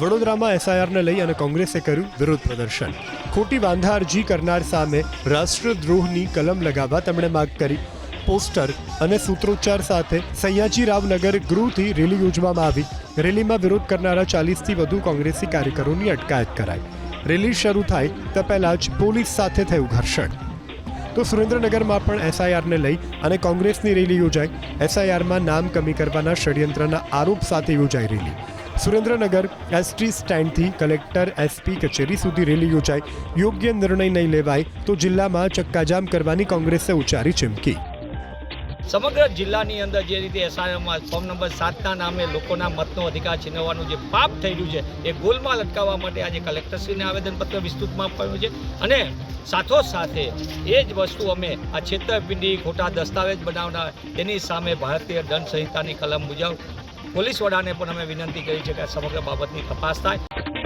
વડોદરામાં એસઆઈઆરને લઈ અને કોંગ્રેસે કર્યું વિરોધ પ્રદર્શન. ખોટી વાંધા અરજી કરનાર સામે રાષ્ટ્રદ્રોહની કલમ લગાવવા તેમણે માગ કરી. પોસ્ટર અને સૂત્રોચ્ચાર સાથે સયાજી રાવનગર ગૃહથી રેલી યોજવામાં આવી. રેલીમાં વિરોધ કરનારા ચાલીસથી વધુ કોંગ્રેસી કાર્યકરોની અટકાયત કરાઈ. રેલી શરૂ થાય તે પહેલા જ પોલીસ સાથે થયું ઘર્ષણ. તો સુરેન્દ્રનગરમાં પણ એસઆઈઆરને લઈ અને કોંગ્રેસની રેલી યોજાઈ. એસઆઈઆરમાં નામ કમી કરવાના ષડયંત્રના આરોપ સાથે યોજાઈ રેલી. સુરેન્દ્રનગર એસટી સ્ટેન્ડથી કલેક્ટર એસપી કચેરી સુધી રેલી યોજાઈ. યોગ્ય નિર્ણય નહીં લેવાય તો જિલ્લામાં ચક્કાજામ કરવાની કોંગ્રેસે ઉચ્ચારી ચીમકી. સમગ્ર જિલ્લાની અંદર જે રીતે એસઆઈએમમાં ફોર્મ નંબર સાતના નામે લોકોના મતનો અધિકાર છીનવવાનું જે પાપ રહ્યું છે, એ ગોલમાં લટકાવવા માટે આજે કલેક્ટરશ્રીને આવેદનપત્ર વિસ્તૃતમાં આપ્યું છે. અને સાથો સાથે એ જ વસ્તુ અમે આ છેતરપિંડી ખોટા દસ્તાવેજ બનાવનાર એની સામે ભારતીય દંડ સંહિતાની કલમ મુજબ પોલીસ વડાને પણ અમે વિનંતી કરી છે કે સમગ્ર બાબતની તપાસ થાય.